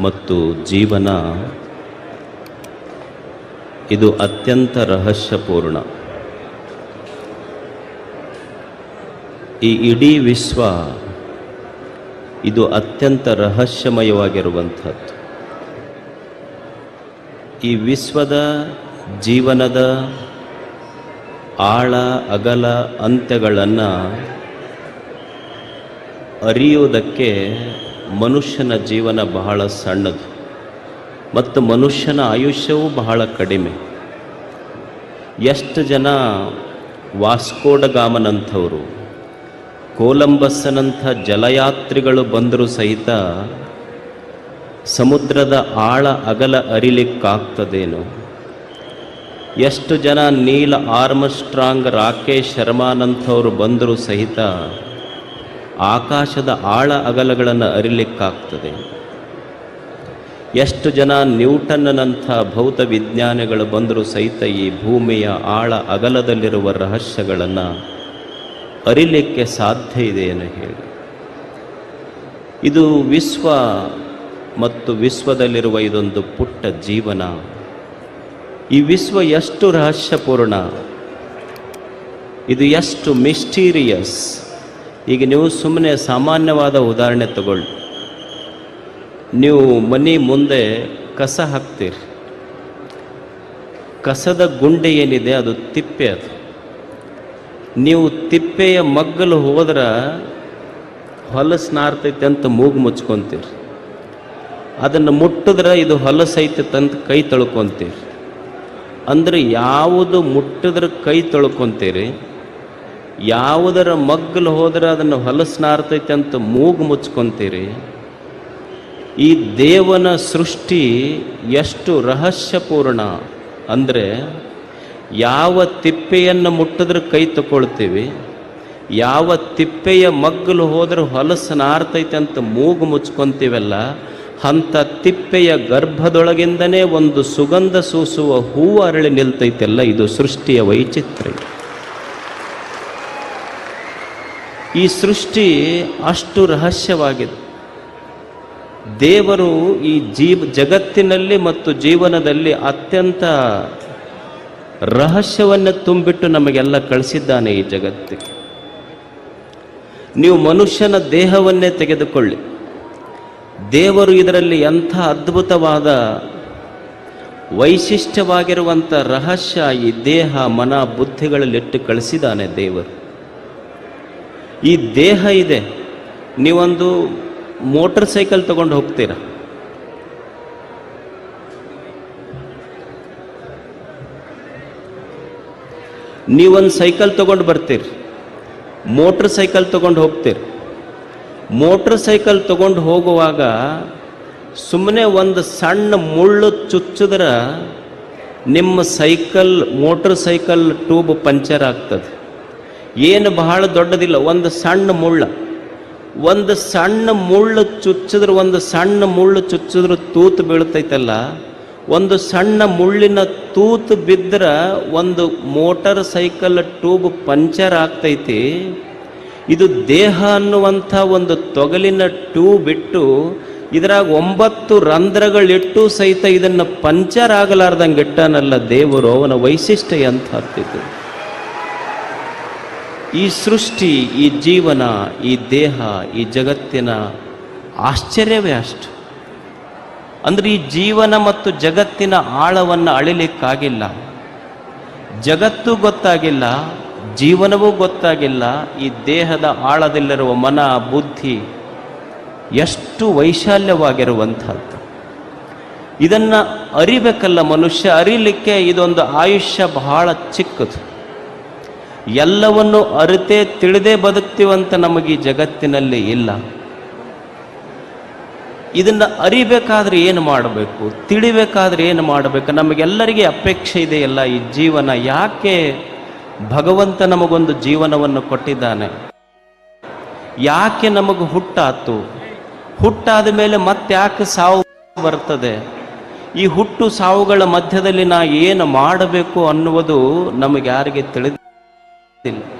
ಮತ್ತು ಜೀವನ. ಇದು ಅತ್ಯಂತ ರಹಸ್ಯಪೂರ್ಣ. ಈ ಇಡೀ ವಿಶ್ವ ಇದು ಅತ್ಯಂತ ರಹಸ್ಯಮಯವಾಗಿರುವಂಥದ್ದು. ಈ ವಿಶ್ವದ ಜೀವನದ ಆಳ, ಅಗಲ, ಅಂತ್ಯಗಳನ್ನು ಅರಿಯುವುದಕ್ಕೆ ಮನುಷ್ಯನ ಜೀವನ ಬಹಳ ಸಣ್ಣದು ಮತ್ತು ಮನುಷ್ಯನ ಆಯುಷ್ಯವೂ ಬಹಳ ಕಡಿಮೆ. ಎಷ್ಟು ಜನ ವಾಸ್ಕೋಡಗಾಮನಂಥವರು ಕೋಲಂಬಸ್ಸನಂಥ ಜಲಯಾತ್ರಿಗಳು ಬಂದರೂ ಸಹಿತ ಸಮುದ್ರದ ಆಳ ಅಗಲ ಅರಿಲಿಕ್ಕಾಗ್ತದೇನು. ಎಷ್ಟು ಜನ ನೀಲ ಆರ್ಮಸ್ಟ್ರಾಂಗ್ ರಾಕೇಶ್ ಶರ್ಮಾನಂಥವರು ಬಂದರೂ ಸಹಿತ ಆಕಾಶದ ಆಳ ಅಗಲಗಳನ್ನು ಅರಿಲಿಕ್ಕಾಗ್ತದೆ. ಎಷ್ಟು ಜನ ನ್ಯೂಟನ್ನಂಥ ಭೌತ ವಿಜ್ಞಾನಿಗಳು ಬಂದರೂ ಸಹಿತ ಈ ಭೂಮಿಯ ಆಳ ಅಗಲದಲ್ಲಿರುವ ರಹಸ್ಯಗಳನ್ನು ಅರಿಲಿಕ್ಕೆ ಸಾಧ್ಯ ಇದೆ ಎಂದು ಹೇಳಿ. ಇದು ವಿಶ್ವ ಮತ್ತು ವಿಶ್ವದಲ್ಲಿರುವ ಇದೊಂದು ಪುಟ್ಟ ಜೀವನ. ಈ ವಿಶ್ವ ಎಷ್ಟು ರಹಸ್ಯಪೂರ್ಣ, ಇದು ಎಷ್ಟು ಮಿಸ್ಟೀರಿಯಸ್ ಈಗ ನೀವು ಸುಮ್ಮನೆ ಸಾಮಾನ್ಯವಾದ ಉದಾಹರಣೆ ತಗೊಳ್ಳಿ. ನೀವು ಮನೆ ಮುಂದೆ ಕಸ ಹಾಕ್ತೀರಿ. ಕಸದ ಗುಂಡೆ ಏನಿದೆ ಅದು ತಿಪ್ಪೆ ಅದು. ನೀವು ತಿಪ್ಪೆಯ ಮಗ್ಗಲು ಹೋದ್ರೆ ಹೊಲಸು ನಾರ್ತೈತೆ ಅಂತ ಮೂಗು ಮುಚ್ಕೊತೀರಿ. ಅದನ್ನು ಮುಟ್ಟಿದ್ರೆ ಇದು ಹೊಲಸೈತೆ ಅಂತ ಕೈ ತೊಳ್ಕೊತೀರಿ. ಅಂದರೆ ಯಾವುದು ಮುಟ್ಟಿದ್ರೆ ಕೈ ತೊಳ್ಕೊಂತೀರಿ ಯಾವುದರ ಮಗ್ಗಲು ಹೋದ್ರೆ ಅದನ್ನು ಹೊಲಸ್ನಾರ್ತೈತೆ ಅಂತ ಮೂಗು ಮುಚ್ಕೊಂತೀರಿ? ಈ ದೇವನ ಸೃಷ್ಟಿ ಎಷ್ಟು ರಹಸ್ಯಪೂರ್ಣ ಅಂದರೆ ಯಾವ ತಿಪ್ಪೆಯನ್ನು ಮುಟ್ಟಿದ್ರೆ ಕೈ ತಗೊಳ್ತೀವಿ, ಯಾವ ತಿಪ್ಪೆಯ ಮಗ್ಗಲು ಹೋದ್ರೆ ಹೊಲಸು ನಾರ್ತೈತೆ ಅಂತ ಮೂಗು ಮುಚ್ಕೊಂತೀವಲ್ಲ ಅಂಥ ತಿಪ್ಪೆಯ ಗರ್ಭದೊಳಗಿಂದನೇ ಒಂದು ಸುಗಂಧ ಸೂಸುವ ಹೂವು ಅರಳಿ ನಿಲ್ತೈತೆಲ್ಲ, ಇದು ಸೃಷ್ಟಿಯ ವೈಚಿತ್ರ್ಯ. ಈ ಸೃಷ್ಟಿ ಅಷ್ಟು ರಹಸ್ಯವಾಗಿದೆ. ದೇವರು ಈ ಜೀವ, ಜಗತ್ತಿನಲ್ಲಿ ಮತ್ತು ಜೀವನದಲ್ಲಿ ಅತ್ಯಂತ ರಹಸ್ಯವನ್ನು ತುಂಬಿಟ್ಟು ನಮಗೆಲ್ಲ ಕಳಿಸಿದ್ದಾನೆ ಈ ಜಗತ್ತಿಗೆ. ನೀವು ಮನುಷ್ಯನ ದೇಹವನ್ನೇ ತೆಗೆದುಕೊಳ್ಳಿ. ದೇವರು ಇದರಲ್ಲಿ ಎಂಥ ಅದ್ಭುತವಾದ ವೈಶಿಷ್ಟ್ಯವಾಗಿರುವಂಥ ರಹಸ್ಯ ಈ ದೇಹ, ಮನ ಬುದ್ಧಿಗಳಲ್ಲಿಟ್ಟು ಕಳಿಸಿದ್ದಾನೆ ದೇವರು. ಈ ದೇಹ ಇದೆ. ನೀವೊಂದು ಮೋಟರ್ ಸೈಕಲ್ ತಗೊಂಡು ಹೋಗ್ತೀರ? ನೀವೊಂದು ಸೈಕಲ್ ತಗೊಂಡು ಬರ್ತೀರಿ. ಮೋಟ್ರ್ ಸೈಕಲ್ ತಗೊಂಡು ಹೋಗ್ತೀರಿ. ಮೋಟ್ರ್ ಸೈಕಲ್ ತಗೊಂಡು ಹೋಗುವಾಗ ಸುಮ್ಮನೆ ಒಂದು ಸಣ್ಣ ಮುಳ್ಳು ಚುಚ್ಚಿದ್ರೆ ನಿಮ್ಮ cycle, motor cycle tube puncture ಆಗ್ತದೆ. ಏನು ಬಹಳ ದೊಡ್ಡದಿಲ್ಲ, ಒಂದು ಸಣ್ಣ ಮುಳ್ಳ. ಒಂದು ಸಣ್ಣ ಮುಳ್ಳು ಚುಚ್ಚಿದ್ರೆ, ಒಂದು ಸಣ್ಣ ಮುಳ್ಳು ಚುಚ್ಚಿದ್ರೆ ತೂತು ಬೀಳ್ತೈತಲ್ಲ. ಒಂದು ಸಣ್ಣ ಮುಳ್ಳಿನ ತೂತು ಬಿದ್ದರೆ ಒಂದು ಮೋಟಾರ್ ಸೈಕಲ್ ಟ್ಯೂಬ್ ಪಂಚರ್ ಆಗ್ತೈತಿ. ಇದು ದೇಹ ಅನ್ನುವಂಥ ಒಂದು ತೊಗಲಿನ ಟ್ಯೂಬ್ ಇಟ್ಟು, ಇದರಾಗ ಒಂಬತ್ತು ರಂಧ್ರಗಳಿಟ್ಟು ಸಹಿತ ಇದನ್ನು ಪಂಚರ್ ಆಗಲಾರ್ದಂಗೆ ಇಟ್ಟಾನಲ್ಲ ದೇವರು, ಅವನ ವೈಶಿಷ್ಟ್ಯ ಅಂತ ಹತ್ತಿದ್ದು ಈ ಸೃಷ್ಟಿ, ಈ ಜೀವನ, ಈ ದೇಹ, ಈ ಜಗತ್ತಿನ ಆಶ್ಚರ್ಯವೇ ಅಷ್ಟು. ಅಂದರೆ ಈ ಜೀವನ ಮತ್ತು ಜಗತ್ತಿನ ಆಳವನ್ನು ಅಳಿಲಿಕ್ಕಾಗಿಲ್ಲ. ಜಗತ್ತು ಗೊತ್ತಾಗಿಲ್ಲ, ಜೀವನವೂ ಗೊತ್ತಾಗಿಲ್ಲ, ಈ ದೇಹದ ಆಳದಲ್ಲಿರುವ ಮನ, ಬುದ್ಧಿ ಎಷ್ಟು ವೈಶಾಲ್ಯವಾಗಿರುವಂಥದ್ದು. ಇದನ್ನು ಅರಿಬೇಕಲ್ಲ ಮನುಷ್ಯ, ಅರಿಲಿಕ್ಕೆ ಇದೊಂದು ಆಯುಷ್ಯ ಬಹಳ ಚಿಕ್ಕದು. ಎಲ್ಲವನ್ನು ಅರಿತೇ ತಿಳಿದೇ ಬದುಕ್ತೀವಂತ ನಮಗೆ ಈ ಜಗತ್ತಿನಲ್ಲಿ ಇಲ್ಲ. ಇದನ್ನು ಅರಿಬೇಕಾದ್ರೆ ಏನು ಮಾಡಬೇಕು? ತಿಳಿಬೇಕಾದ್ರೆ ಏನು ಮಾಡಬೇಕು? ನಮಗೆಲ್ಲರಿಗೆ ಅಪೇಕ್ಷೆ ಇದೆಯಲ್ಲ ಈ ಜೀವನ? ಯಾಕೆ ಭಗವಂತ ನಮಗೊಂದು ಜೀವನವನ್ನು ಕೊಟ್ಟಿದ್ದಾನೆ? ಯಾಕೆ ನಮಗೆ ಹುಟ್ಟಾತು? ಹುಟ್ಟಾದ ಮೇಲೆ ಮತ್ತೆ ಯಾಕೆ ಸಾವು ಬರ್ತದೆ? ಈ ಹುಟ್ಟು ಸಾವುಗಳ ಮಧ್ಯದಲ್ಲಿ ನಾ ಏನು ಮಾಡಬೇಕು ಅನ್ನುವುದು ನಮಗೆ ಯಾರಿಗೆ ತಿಳಿದಿಲ್ಲ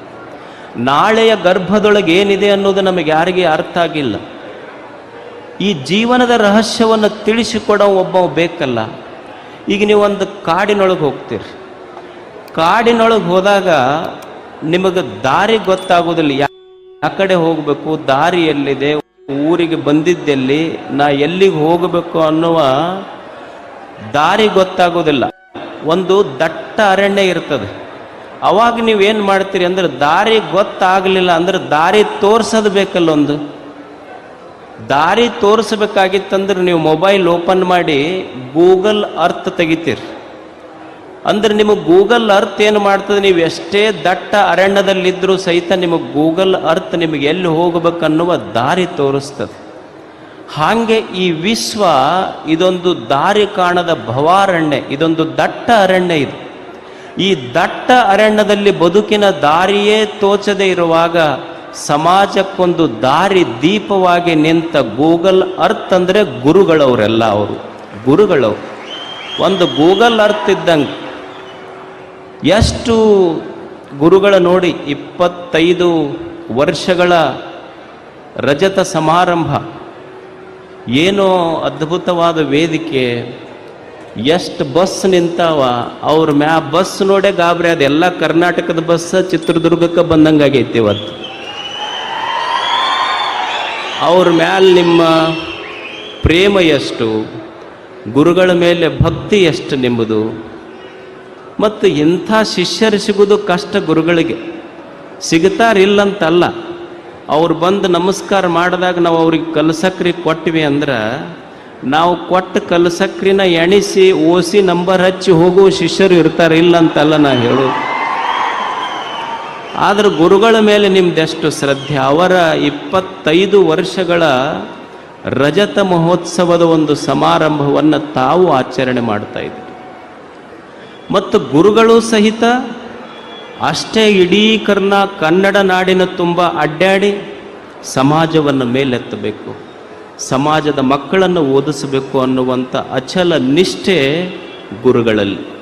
ನಾಳೆಯ ಗರ್ಭದೊಳಗೆ ಏನಿದೆ ಅನ್ನೋದು ನಮಗೆ ಯಾರಿಗೆ ಅರ್ಥ ಆಗಿಲ್ಲ. ಈ ಜೀವನದ ರಹಸ್ಯವನ್ನು ತಿಳಿಸಿಕೊಡೋ ಒಬ್ಬ ಬೇಕಲ್ಲ. ಈಗ ನೀವು ಒಂದು ಕಾಡಿನೊಳಗೆ ಹೋಗ್ತೀರಿ. ಕಾಡಿನೊಳಗೆ ಹೋದಾಗ ನಿಮಗೆ ದಾರಿ ಗೊತ್ತಾಗೋದಿಲ್ಲ. ಯಾ ಕಡೆ ಹೋಗಬೇಕು, ದಾರಿ ಎಲ್ಲಿದೆ, ಊರಿಗೆ ಬಂದಿದ್ದೆಲ್ಲಿ, ನಾ ಎಲ್ಲಿಗೆ ಹೋಗಬೇಕು ಅನ್ನುವ ದಾರಿ ಗೊತ್ತಾಗೋದಿಲ್ಲ. ಒಂದು ದಟ್ಟ ಅರಣ್ಯ ಇರ್ತದೆ. ಅವಾಗ ನೀವೇನು ಮಾಡ್ತೀರಿ ಅಂದ್ರೆ ದಾರಿ ಗೊತ್ತಾಗಲಿಲ್ಲ ಅಂದ್ರೆ ದಾರಿ ತೋರಿಸೋದು ಬೇಕಲ್ಲ ಒಂದು ದಾರಿ ತೋರಿಸ್ಬೇಕಾಗಿತ್ತಂದ್ರೆ ನೀವು ಮೊಬೈಲ್ ಓಪನ್ ಮಾಡಿ ಗೂಗಲ್ ಅರ್ತ್ ತೆಗಿತೀರಿ. ಅಂದ್ರೆ ನಿಮಗೆ ಗೂಗಲ್ ಅರ್ತ್ ಏನು ಮಾಡ್ತದೆ? ನೀವು ಎಷ್ಟೇ ದಟ್ಟ ಅರಣ್ಯದಲ್ಲಿದ್ದರೂ ಸಹಿತ ನಿಮಗೆ ಗೂಗಲ್ ಅರ್ತ್ ನಿಮಗೆ ಎಲ್ಲಿ ಹೋಗಬೇಕನ್ನುವ ದಾರಿ ತೋರಿಸ್ತದೆ. ಹಾಗೆ ಈ ವಿಶ್ವ ಇದೊಂದು ದಾರಿ ಕಾಣದ ಭವಾರಣ್ಯ, ಇದೊಂದು ದಟ್ಟ ಅರಣ್ಯ ಇದು. ಈ ದಟ್ಟ ಅರಣ್ಯದಲ್ಲಿ ಬದುಕಿನ ದಾರಿಯೇ ತೋಚದೆ ಇರುವಾಗ ಸಮಾಜಕ್ಕೊಂದು ದಾರಿ ದೀಪವಾಗಿ ನಿಂತ ಗೂಗಲ್ ಅರ್ತ್ ಅಂದರೆ ಗುರುಗಳವರೆಲ್ಲ ಅವರು. ಗುರುಗಳವರು. ಒಂದು ಗೂಗಲ್ ಅರ್ತ್ ಇದ್ದಂಗೆ ಎಷ್ಟು ಗುರುಗಳ ನೋಡಿ ಇಪ್ಪತ್ತೈದು ವರ್ಷಗಳ ರಜತ ಸಮಾರಂಭ. ಏನೋ ಅದ್ಭುತವಾದ ವೇದಿಕೆ. ಎಷ್ಟು ಬಸ್ ನಿಂತಾವ, ಅವ್ರ ಮ್ಯಾ ಬಸ್ ನೋಡೇ ಗಾಬರಿ ಅದು ಎಲ್ಲ ಕರ್ನಾಟಕದ ಬಸ್ ಚಿತ್ರದುರ್ಗಕ್ಕೆ ಬಂದಂಗಾಗೈತಿ ಇವತ್ತು. ಅವ್ರ ಮ್ಯಾಲೆ ನಿಮ್ಮ ಪ್ರೇಮ ಎಷ್ಟು, ಗುರುಗಳ ಮೇಲೆ ಭಕ್ತಿ ಎಷ್ಟು ನಿಮ್ಮದು ಮತ್ತು ಇಂಥ ಶಿಷ್ಯರು ಸಿಗೋದು ಕಷ್ಟ ಗುರುಗಳಿಗೆ. ಸಿಗ್ತಾರಿಲ್ಲಂತಲ್ಲ ಅವ್ರು ಬಂದು ನಮಸ್ಕಾರ ಮಾಡಿದಾಗ ನಾವು ಅವ್ರಿಗೆ ಕಲ್ಸಕ್ರಿ ಕೊಟ್ವಿ ಅಂದ್ರೆ ನಾವು ಕೊಟ್ಟ ಕಲಸಕ್ರಿನ ಎಣಿಸಿ ಓಸಿ ನಂಬರ್ ಹಚ್ಚಿ ಹೋಗುವ ಶಿಷ್ಯರು ಇರ್ತಾರೆ, ಇಲ್ಲ ಅಂತಲ್ಲ ನಾ ಹೇಳು ಆದ್ರೆ ಗುರುಗಳ ಮೇಲೆ ನಿಮ್ದೆಷ್ಟು ಶ್ರದ್ಧೆ? ಅವರ ಇಪ್ಪತ್ತೈದು ವರ್ಷಗಳ ರಜತ ಮಹೋತ್ಸವದ ಒಂದು ಸಮಾರಂಭವನ್ನು ತಾವು ಆಚರಣೆ ಮಾಡ್ತಾ ಇದ್ದರು ಮತ್ತು ಗುರುಗಳು ಸಹಿತ ಅಷ್ಟೇ ಇಡೀ ಕರ್ನಾ ಕನ್ನಡ ನಾಡಿನ ತುಂಬ ಅಡ್ಡಾಡಿ ಸಮಾಜವನ್ನು ಮೇಲೆತ್ತಬೇಕು. ಸಮಾಜದ ಮಕ್ಕಳನ್ನು ಓದಿಸಬೇಕು ಅನ್ನುವಂಥ ಅಚಲ ನಿಷ್ಠೆ ಗುರುಗಳಲ್ಲಿ.